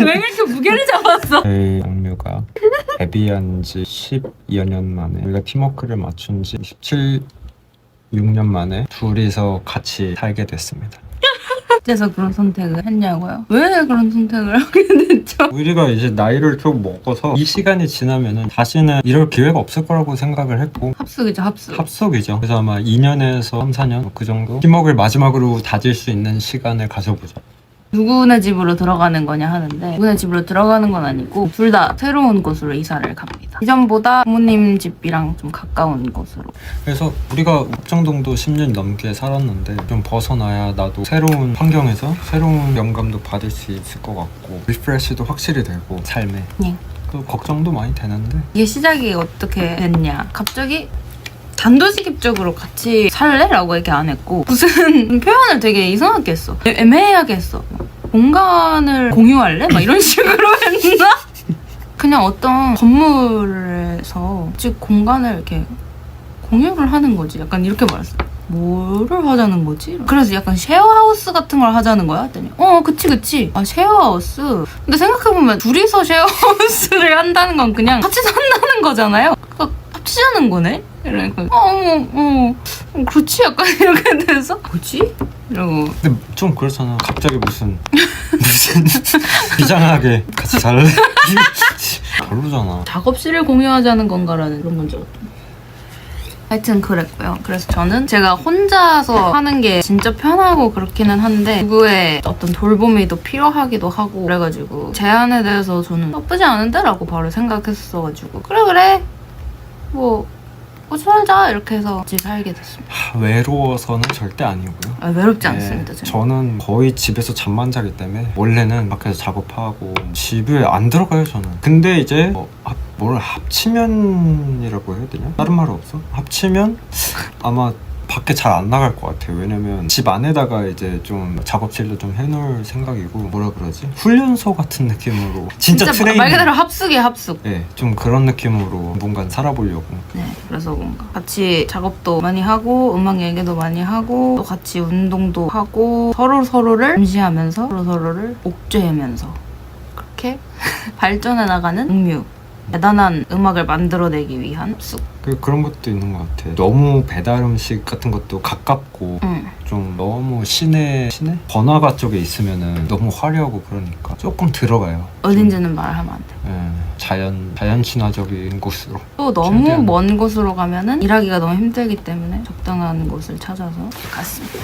왜 이렇게 무게를 잡았어? 저희 동료가 데뷔한 지 12여 년 만에 우리가 팀워크를 맞춘 지 17, 6년 만에 둘이서 같이 살게 됐습니다. 어째서 그런 선택을 했냐고요? 왜 그런 선택을 하게 됐죠? 우리가 이제 나이를 좀 먹어서 이 시간이 지나면은 다시는 이럴 기회가 없을 거라고 생각을 했고 합숙이죠 합숙. 합숙이죠. 그래서 아마 2년에서 3, 4년 그 정도 팀워크를 마지막으로 다질 수 있는 시간을 가져보자. 누구네 집으로 들어가는 거냐 하는데 누구네 집으로 들어가는 건 아니고 둘 다 새로운 곳으로 이사를 갑니다. 이전보다 부모님 집이랑 좀 가까운 곳으로. 그래서 우리가 옥정동도 10년 넘게 살았는데 좀 벗어나야 나도 새로운 환경에서 새로운 영감도 받을 수 있을 것 같고 리프레시도 확실히 되고 삶에 네. 그 걱정도 많이 되는데 이게 시작이 어떻게 됐냐? 갑자기 단도직입적으로 같이 살래? 라고 얘기 안 했고 무슨 표현을 되게 이상하게 했어. 애- 애매하게 했어. 공간을 공유할래? 막 이런 식으로 했나? 그냥 어떤 건물에서 즉 공간을 이렇게 공유를 하는 거지. 약간 이렇게 말했어. 뭐를 하자는 거지? 그래서 약간 쉐어하우스 같은 걸 하자는 거야? 했더니 어 그치 그치 아 쉐어하우스 근데 생각해보면 둘이서 쉐어하우스를 한다는 건 그냥 같이 산다는 거잖아요 그러니까 합치자는 거네? 이러니까 어, 어, 어, 어 그렇지 약간 이렇게 돼서 뭐지? 이러고 근데 좀 그렇잖아 갑자기 무슨 무슨 비장하게 같이 살래? 별로잖아 작업실을 공유하자는 건가라는 그런 건줄 알았던 하여튼 그랬고요. 그래서 저는 제가 혼자서 하는 게 진짜 편하고 그렇기는 한데 누구의 어떤 돌봄이 또 필요하기도 하고 그래가지고 제안에 대해서 저는 나쁘지 않은데? 라고 바로 생각했어가지고 그래 그래 뭐 같이 살자 이렇게 해서 같이 살게 됐습니다. 하, 외로워서는 절대 아니고요 아, 외롭지 네, 않습니다. 저는. 저는 거의 집에서 잠만 자기 때문에 원래는 밖에서 작업하고 집에 안 들어가요 저는 근데 이제 뭐, 합- 뭘 합치면이라고 해야 되냐? 다른 말 없어? 합치면 아마 밖에 잘 안 나갈 것 같아요. 왜냐면 집 안에다가 이제 좀 작업실도 좀 해놓을 생각이고 뭐라 그러지? 훈련소 같은 느낌으로. 진짜, 말 트레이닝. 말 그대로 합숙이에요 합숙. 네, 좀 그런 느낌으로 뭔가 살아보려고. 네, 그래서 뭔가 같이 작업도 많이 하고 음악 얘기도 많이 하고 또 같이 운동도 하고 서로 서로를 감시하면서 서로 서로를 옥죄면서 그렇게 발전해 나가는 음뮤 대단한 음악을 만들어내기 위한 숲. 그, 그런 것도 있는 것 같아 너무 배달 음식 같은 것도 가깝고 응. 좀 너무 시내 시내 번화가 쪽에 있으면은 너무 화려하고 그러니까 조금 들어가요. 어딘지는 말하면 안 돼. 예, 자연 자연 친화적인 곳으로. 또 너무 최대한. 먼 곳으로 가면은 일하기가 너무 힘들기 때문에 적당한 곳을 찾아서 갔습니다.